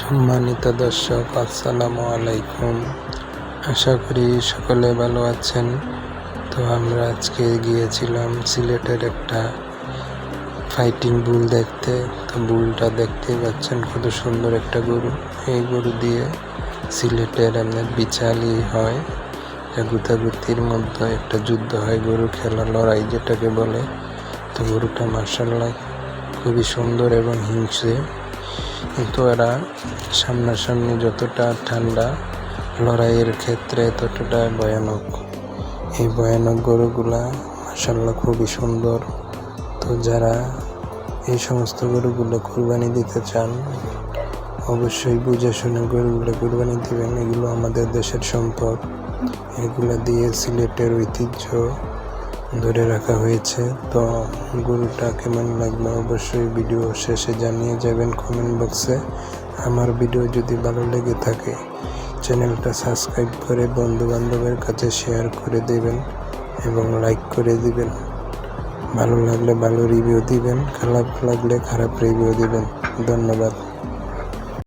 সম্মানিত দর্শক, আসসালামু আলাইকুম। আশা করি সকলে ভালো আছেন। তো আমরা আজকে গিয়েছিলাম সিলেটের একটা ফাইটিং বুল দেখতে। তো বুলটা দেখতেই পাচ্ছেন কত সুন্দর একটা গরু। এই গরু দিয়ে সিলেটের আপনার বিচালি হয়। গুতাগুতির মধ্যে একটা যুদ্ধ হয় গরু খেলা, লড়াই যেটাকে বলে। তো গরুটা মার্শাল্লাহ খুবই সুন্দর এবং হিংসে কিন্তু এরা সামনাসামনি যতটা ঠান্ডা, লড়াইয়ের ক্ষেত্রে ততটা ভয়ানক। এই ভয়ানক গরুগুলা মাসাল্লাহ খুবই সুন্দর। তো যারা এই সমস্ত গরুগুলো কুরবানি দিতে চান, অবশ্যই বুঝে শুনে গরুগুলো কুরবানি দিবেন। এগুলো আমাদের দেশের সম্পদ। এগুলো দিয়ে সিলেটের ঐতিহ্য ধরে রাখা হয়েছে। তো গরুটা কেমন লাগল অবশ্যই ভিডিও শেষে জানিয়ে যাবেন কমেন্ট বক্সে আমার ভিডিও যদি ভালো লেগে থাকে, চ্যানেলটা সাবস্ক্রাইব করে বন্ধু বান্ধবের কাছে শেয়ার করে দেবেন এবং লাইক করে দিবেন। ভালো লাগলে ভালো রিভিউ দিবেন, খারাপ লাগলে খারাপ রিভিউ দিবেন। ধন্যবাদ।